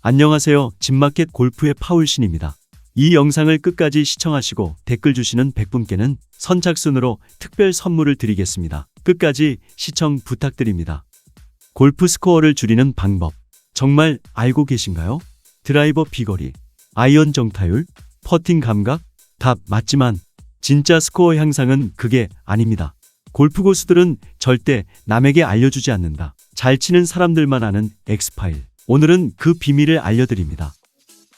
안녕하세요. 집마켓 골프의 파울신입니다. 이 영상을 끝까지 시청하시고 댓글 주시는 100분께는 선착순으로 특별 선물을 드리겠습니다. 끝까지 시청 부탁드립니다. 골프 스코어를 줄이는 방법. 정말 알고 계신가요? 드라이버 비거리, 아이언 정타율, 퍼팅 감각? 답 맞지만 진짜 스코어 향상은 그게 아닙니다. 골프 고수들은 절대 남에게 알려주지 않는다. 잘 치는 사람들만 아는 엑스파일. 오늘은 그 비밀을 알려드립니다.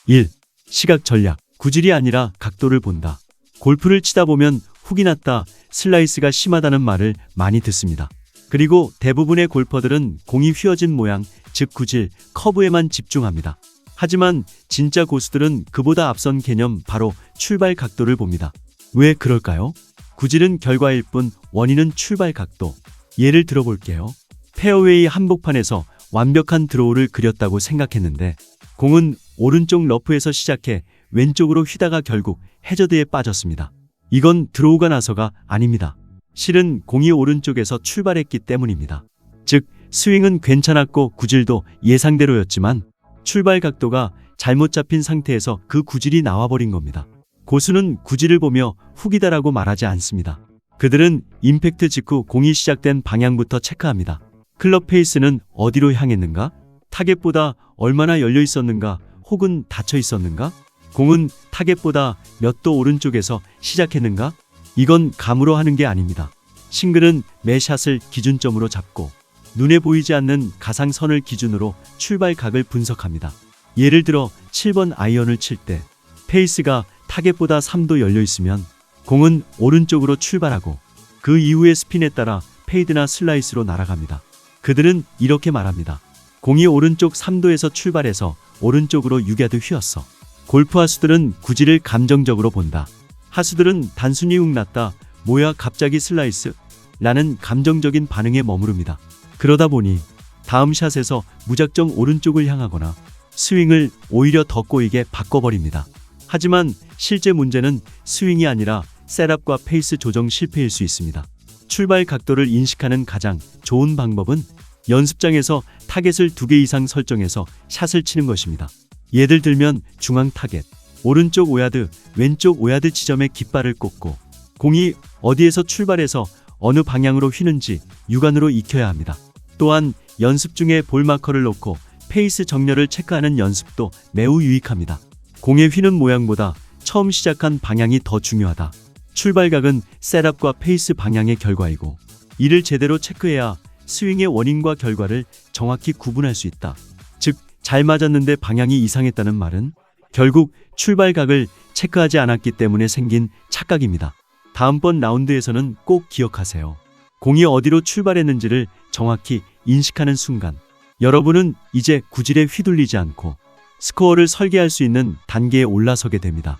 1. 시각 전략. 구질이 아니라 각도를 본다. 골프를 치다 보면 훅이 났다, 슬라이스가 심하다는 말을 많이 듣습니다. 그리고 대부분의 골퍼들은 공이 휘어진 모양, 즉 구질, 커브에만 집중합니다. 하지만 진짜 고수들은 그보다 앞선 개념 바로 출발 각도를 봅니다. 왜 그럴까요? 구질은 결과일 뿐 원인은 출발 각도. 예를 들어볼게요. 페어웨이 한복판에서 완벽한 드로우를 그렸다고 생각했는데 공은 오른쪽 러프에서 시작해 왼쪽으로 휘다가 결국 해저드에 빠졌습니다. 이건 드로우가 나서가 아닙니다. 실은 공이 오른쪽에서 출발했기 때문입니다. 즉, 스윙은 괜찮았고 구질도 예상대로였지만 출발 각도가 잘못 잡힌 상태에서 그 구질이 나와버린 겁니다. 고수는 구질을 보며 훅이다라고 말하지 않습니다. 그들은 임팩트 직후 공이 시작된 방향부터 체크합니다. 클럽 페이스는 어디로 향했는가? 타겟보다 얼마나 열려 있었는가? 혹은 닫혀 있었는가? 공은 타겟보다 몇 도 오른쪽에서 시작했는가? 이건 감으로 하는 게 아닙니다. 싱글은 매 샷을 기준점으로 잡고 눈에 보이지 않는 가상선을 기준으로 출발각을 분석합니다. 예를 들어 7번 아이언을 칠 때 페이스가 타겟보다 3도 열려 있으면 공은 오른쪽으로 출발하고 그 이후의 스핀에 따라 페이드나 슬라이스로 날아갑니다. 그들은 이렇게 말합니다. 공이 오른쪽 3도에서 출발해서 오른쪽으로 6야드 휘었어. 골프 하수들은 구질을 감정적으로 본다. 하수들은 단순히 훅났다, 뭐야 갑자기 슬라이스? 라는 감정적인 반응에 머무릅니다. 그러다 보니 다음 샷에서 무작정 오른쪽을 향하거나 스윙을 오히려 더 꼬이게 바꿔버립니다. 하지만 실제 문제는 스윙이 아니라 셋업과 페이스 조정 실패일 수 있습니다. 출발 각도를 인식하는 가장 좋은 방법은 연습장에서 타겟을 두 개 이상 설정해서 샷을 치는 것입니다. 예를 들면 중앙 타겟, 오른쪽 5야드, 왼쪽 5야드 지점에 깃발을 꽂고 공이 어디에서 출발해서 어느 방향으로 휘는지 육안으로 익혀야 합니다. 또한 연습 중에 볼 마커를 놓고 페이스 정렬을 체크하는 연습도 매우 유익합니다. 공의 휘는 모양보다 처음 시작한 방향이 더 중요하다. 출발각은 셋업과 페이스 방향의 결과이고 이를 제대로 체크해야 스윙의 원인과 결과를 정확히 구분할 수 있다. 즉, 잘 맞았는데 방향이 이상했다는 말은 결국 출발각을 체크하지 않았기 때문에 생긴 착각입니다. 다음번 라운드에서는 꼭 기억하세요. 공이 어디로 출발했는지를 정확히 인식하는 순간 여러분은 이제 구질에 휘둘리지 않고 스코어를 설계할 수 있는 단계에 올라서게 됩니다.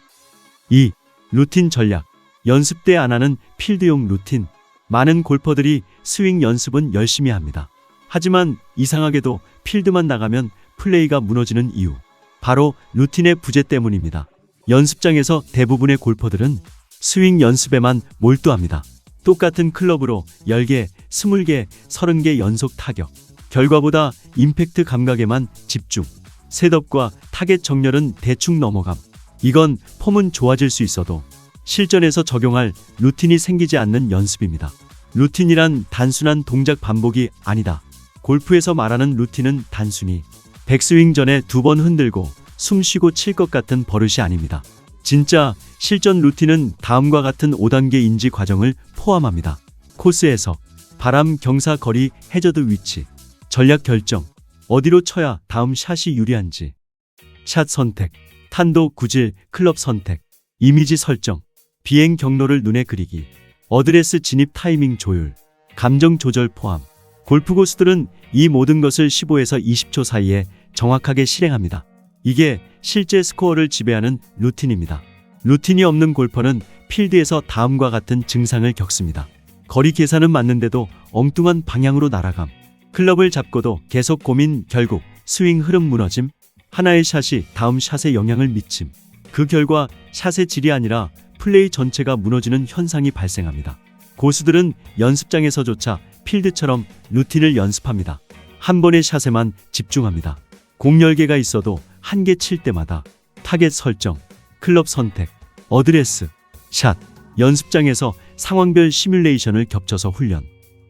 2. 루틴 전략. 연습 때 안 하는 필드용 루틴. 많은 골퍼들이 스윙 연습은 열심히 합니다. 하지만 이상하게도 필드만 나가면 플레이가 무너지는 이유. 바로 루틴의 부재 때문입니다. 연습장에서 대부분의 골퍼들은 스윙 연습에만 몰두합니다. 똑같은 클럽으로 10개, 20개, 30개 연속 타격. 결과보다 임팩트 감각에만 집중. 셋업과 타겟 정렬은 대충 넘어감. 이건 폼은 좋아질 수 있어도 실전에서 적용할 루틴이 생기지 않는 연습입니다. 루틴이란 단순한 동작 반복이 아니다. 골프에서 말하는 루틴은 단순히 백스윙 전에 두 번 흔들고 숨 쉬고 칠 것 같은 버릇이 아닙니다. 진짜 실전 루틴은 다음과 같은 5단계 인지 과정을 포함합니다. 코스 해석, 바람 경사 거리 해저드 위치, 전략 결정, 어디로 쳐야 다음 샷이 유리한지, 샷 선택, 탄도 구질, 클럽 선택, 이미지 설정, 비행 경로를 눈에 그리기, 어드레스 진입 타이밍 조율, 감정 조절 포함. 골프 고수들은 이 모든 것을 15에서 20초 사이에 정확하게 실행합니다. 이게 실제 스코어를 지배하는 루틴입니다. 루틴이 없는 골퍼는 필드에서 다음과 같은 증상을 겪습니다. 거리 계산은 맞는데도 엉뚱한 방향으로 날아감. 클럽을 잡고도 계속 고민 결국 스윙 흐름 무너짐. 하나의 샷이 다음 샷에 영향을 미침. 그 결과 샷의 질이 아니라 플레이 전체가 무너지는 현상이 발생합니다. 고수들은 연습장에서조차 필드처럼 루틴을 연습합니다. 한 번의 샷에만 집중합니다. 공 10개가 있어도 한 개 칠 때마다 타겟 설정, 클럽 선택, 어드레스, 샷, 연습장에서 상황별 시뮬레이션을 겹쳐서 훈련.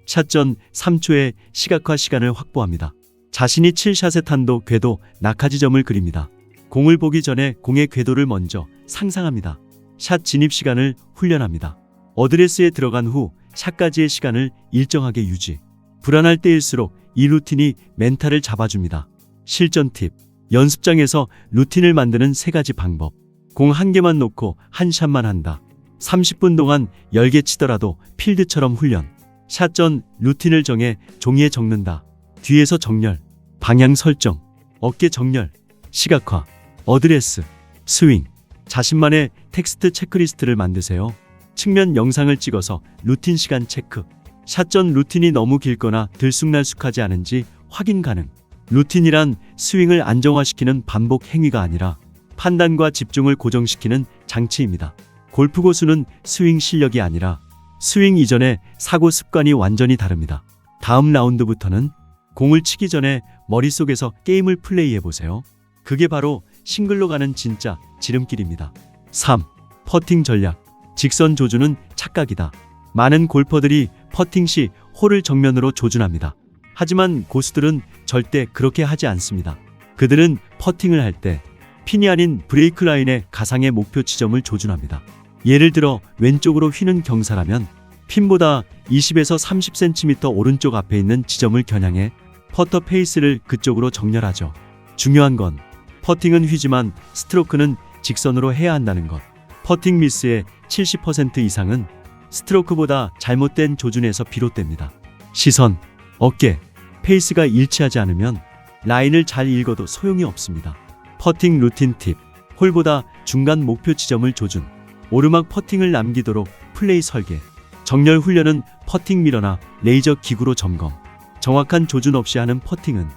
샷전 3초의 시각화 시간을 확보합니다. 자신이 칠 샷의 탄도, 궤도, 낙하 지점을 그립니다. 공을 보기 전에 공의 궤도를 먼저 상상합니다. 샷 진입 시간을 훈련합니다. 어드레스에 들어간 후 샷까지의 시간을 일정하게 유지. 불안할 때일수록 이 루틴이 멘탈을 잡아줍니다. 실전 팁. 연습장에서 루틴을 만드는 세 가지 방법. 공 한 개만 놓고 한 샷만 한다. 30분 동안 10개 치더라도 필드처럼 훈련. 샷 전 루틴을 정해 종이에 적는다. 뒤에서 정렬, 방향 설정, 어깨 정렬, 시각화, 어드레스, 스윙. 자신만의 텍스트 체크리스트를 만드세요. 측면 영상을 찍어서 루틴 시간 체크. 샷전 루틴이 너무 길거나 들쑥날쑥하지 않은지 확인 가능. 루틴이란 스윙을 안정화시키는 반복 행위가 아니라 판단과 집중을 고정시키는 장치입니다. 골프 고수는 스윙 실력이 아니라 스윙 이전의 사고 습관이 완전히 다릅니다. 다음 라운드부터는 공을 치기 전에 머릿속에서 게임을 플레이해 보세요. 그게 바로 싱글로 가는 진짜 지름길입니다. 3. 퍼팅 전략. 직선 조준은 착각이다. 많은 골퍼들이 퍼팅 시 홀을 정면으로 조준합니다. 하지만 고수들은 절대 그렇게 하지 않습니다. 그들은 퍼팅을 할 때 핀이 아닌 브레이크 라인의 가상의 목표 지점을 조준합니다. 예를 들어 왼쪽으로 휘는 경사라면 핀보다 20에서 30cm 오른쪽 앞에 있는 지점을 겨냥해 퍼터 페이스를 그쪽으로 정렬하죠. 중요한 건 퍼팅은 휘지만 스트로크는 직선으로 해야 한다는 것. 퍼팅 미스의 70% 이상은 스트로크보다 잘못된 조준에서 비롯됩니다. 시선, 어깨, 페이스가 일치하지 않으면 라인을 잘 읽어도 소용이 없습니다. 퍼팅 루틴 팁. 홀보다 중간 목표 지점을 조준. 오르막 퍼팅을 남기도록 플레이 설계. 정렬 훈련은 퍼팅 미러나 레이저 기구로 점검. 정확한 조준 없이 하는 퍼팅은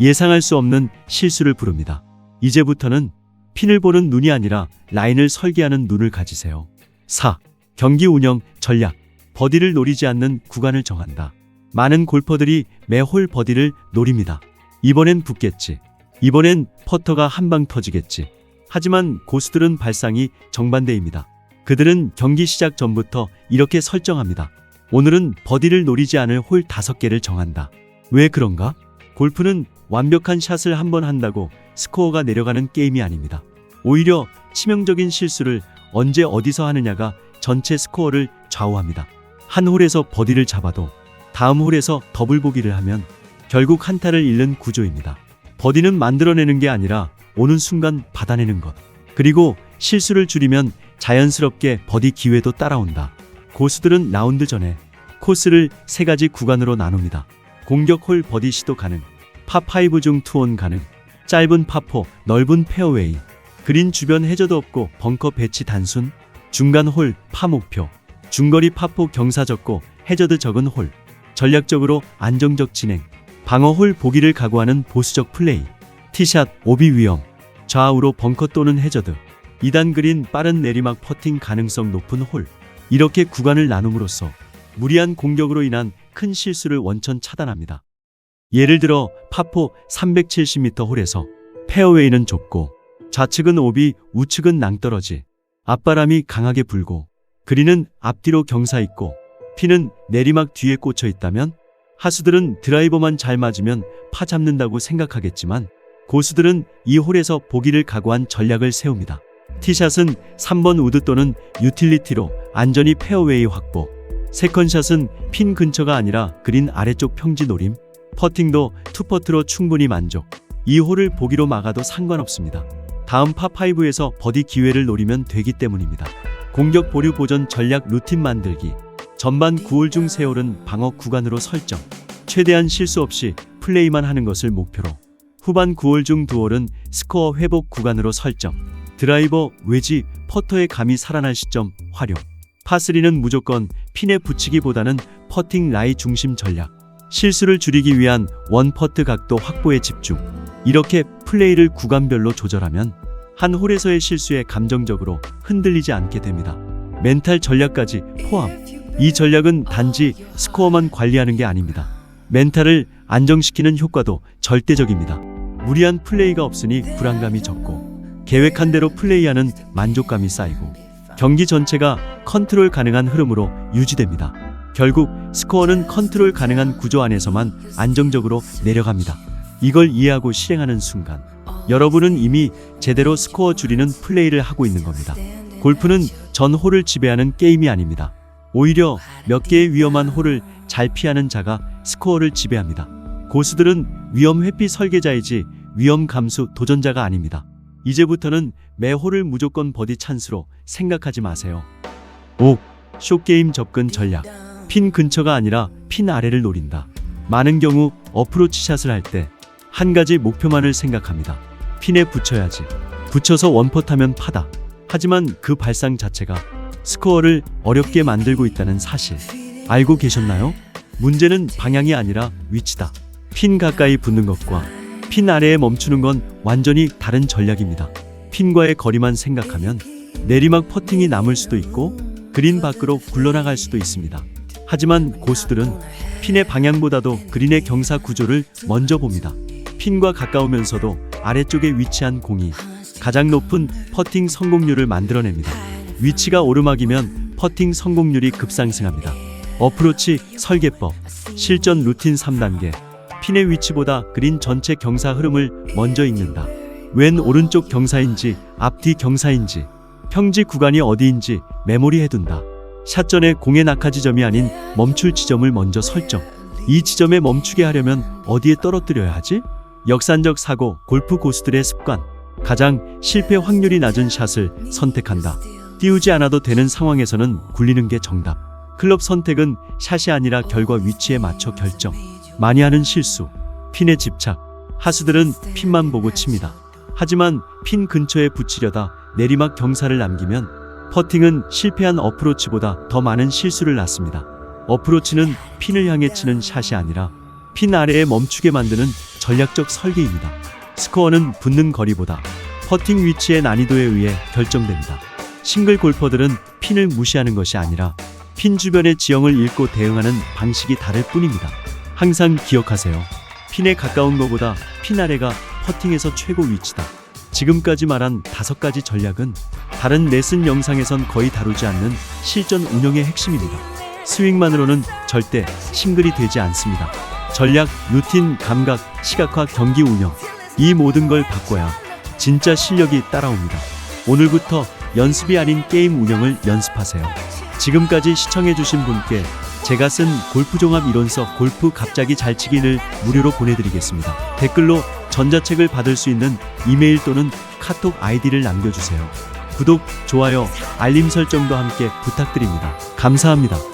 예상할 수 없는 실수를 부릅니다. 이제부터는 핀을 보는 눈이 아니라 라인을 설계하는 눈을 가지세요. 4. 경기 운영 전략. 버디를 노리지 않는 구간을 정한다. 많은 골퍼들이 매홀 버디를 노립니다. 이번엔 붙겠지. 이번엔 퍼터가 한 방 터지겠지. 하지만 고수들은 발상이 정반대입니다. 그들은 경기 시작 전부터 이렇게 설정합니다. 오늘은 버디를 노리지 않을 홀 5개를 정한다. 왜 그런가? 골프는 완벽한 샷을 한 번 한다고 스코어가 내려가는 게임이 아닙니다. 오히려 치명적인 실수를 언제 어디서 하느냐가 전체 스코어를 좌우합니다. 한 홀에서 버디를 잡아도 다음 홀에서 더블 보기를 하면 결국 한타를 잃는 구조입니다. 버디는 만들어내는 게 아니라 오는 순간 받아내는 것. 그리고 실수를 줄이면 자연스럽게 버디 기회도 따라온다. 고수들은 라운드 전에 코스를 세 가지 구간으로 나눕니다. 공격 홀 버디 시도 가능, 파5 중 투온 가능, 짧은 파포, 넓은 페어웨이, 그린 주변 해저도 없고 벙커 배치 단순, 중간 홀 파 목표, 중거리 파포 경사 적고 해저드 적은 홀, 전략적으로 안정적 진행, 방어 홀 보기를 각오하는 보수적 플레이, 티샷 오비 위험, 좌우로 벙커 또는 해저드, 2단 그린 빠른 내리막 퍼팅 가능성 높은 홀, 이렇게 구간을 나눔으로써 무리한 공격으로 인한 큰 실수를 원천 차단합니다. 예를 들어 파포 370m 홀에서 페어웨이는 좁고 좌측은 오비, 우측은 낭떠러지, 앞바람이 강하게 불고 그린은 앞뒤로 경사 있고 피는 내리막 뒤에 꽂혀 있다면 하수들은 드라이버만 잘 맞으면 파 잡는다고 생각하겠지만 고수들은 이 홀에서 보기를 각오한 전략을 세웁니다. 티샷은 3번 우드 또는 유틸리티로 안전히 페어웨이 확보. 세컨샷은 핀 근처가 아니라 그린 아래쪽 평지 노림. 퍼팅도 투퍼트로 충분히 만족. 이 홀을 보기로 막아도 상관없습니다. 다음 파5에서 버디 기회를 노리면 되기 때문입니다. 공격 보류 보전 전략 루틴 만들기. 전반 9홀 중 3홀은 방어 구간으로 설정. 최대한 실수 없이 플레이만 하는 것을 목표로. 후반 9홀 중 2홀은 스코어 회복 구간으로 설정. 드라이버, 외지, 퍼터의 감이 살아날 시점 활용. 파3는 무조건 핀에 붙이기보다는 퍼팅 라이 중심 전략. 실수를 줄이기 위한 원 퍼트 각도 확보에 집중. 이렇게 플레이를 구간별로 조절하면 한 홀에서의 실수에 감정적으로 흔들리지 않게 됩니다. 멘탈 전략까지 포함. 이 전략은 단지 스코어만 관리하는 게 아닙니다. 멘탈을 안정시키는 효과도 절대적입니다. 무리한 플레이가 없으니 불안감이 적고 계획한 대로 플레이하는 만족감이 쌓이고 경기 전체가 컨트롤 가능한 흐름으로 유지됩니다. 결국 스코어는 컨트롤 가능한 구조 안에서만 안정적으로 내려갑니다. 이걸 이해하고 실행하는 순간 여러분은 이미 제대로 스코어 줄이는 플레이를 하고 있는 겁니다. 골프는 전 홀을 지배하는 게임이 아닙니다. 오히려 몇 개의 위험한 홀을 잘 피하는 자가 스코어를 지배합니다. 고수들은 위험 회피 설계자이지 위험 감수 도전자가 아닙니다. 이제부터는 매 홀을 무조건 버디 찬스로 생각하지 마세요. 5. 쇼게임 접근 전략. 핀 근처가 아니라 핀 아래를 노린다. 많은 경우 어프로치 샷을 할 때 한 가지 목표만을 생각합니다. 핀에 붙여야지. 붙여서 원퍼타면 파다. 하지만 그 발상 자체가 스코어를 어렵게 만들고 있다는 사실 알고 계셨나요? 문제는 방향이 아니라 위치다. 핀 가까이 붙는 것과 핀 아래에 멈추는 건 완전히 다른 전략입니다. 핀과의 거리만 생각하면 내리막 퍼팅이 남을 수도 있고 그린 밖으로 굴러나갈 수도 있습니다. 하지만 고수들은 핀의 방향보다도 그린의 경사 구조를 먼저 봅니다. 핀과 가까우면서도 아래쪽에 위치한 공이 가장 높은 퍼팅 성공률을 만들어냅니다. 위치가 오르막이면 퍼팅 성공률이 급상승합니다. 어프로치 설계법 실전 루틴 3단계 핀의 위치보다 그린 전체 경사 흐름을 먼저 읽는다. 왼 오른쪽 경사인지 앞뒤 경사인지 평지 구간이 어디인지 메모리해둔다. 샷 전에 공의 낙하 지점이 아닌 멈출 지점을 먼저 설정. 이 지점에 멈추게 하려면 어디에 떨어뜨려야 하지? 역산적 사고, 골프 고수들의 습관. 가장 실패 확률이 낮은 샷을 선택한다. 띄우지 않아도 되는 상황에서는 굴리는 게 정답. 클럽 선택은 샷이 아니라 결과 위치에 맞춰 결정. 많이 하는 실수. 핀에 집착. 하수들은 핀만 보고 칩니다. 하지만 핀 근처에 붙이려다 내리막 경사를 남기면 퍼팅은 실패한 어프로치보다 더 많은 실수를 낳습니다. 어프로치는 핀을 향해 치는 샷이 아니라 핀 아래에 멈추게 만드는 전략적 설계입니다. 스코어는 붙는 거리보다 퍼팅 위치의 난이도에 의해 결정됩니다. 싱글 골퍼들은 핀을 무시하는 것이 아니라 핀 주변의 지형을 읽고 대응하는 방식이 다를 뿐입니다. 항상 기억하세요. 핀에 가까운 것보다 핀 아래가 퍼팅에서 최고 위치다. 지금까지 말한 다섯 가지 전략은 다른 레슨 영상에선 거의 다루지 않는 실전 운영의 핵심입니다. 스윙만으로는 절대 싱글이 되지 않습니다. 전략, 루틴, 감각, 시각화, 경기 운영. 이 모든 걸 바꿔야 진짜 실력이 따라옵니다. 오늘부터 연습이 아닌 게임 운영을 연습하세요. 지금까지 시청해주신 분께 제가 쓴 골프 종합 이론서 골프 갑자기 잘 치기를 무료로 보내드리겠습니다. 댓글로 전자책을 받을 수 있는 이메일 또는 카톡 아이디를 남겨주세요. 구독, 좋아요, 알림 설정도 함께 부탁드립니다. 감사합니다.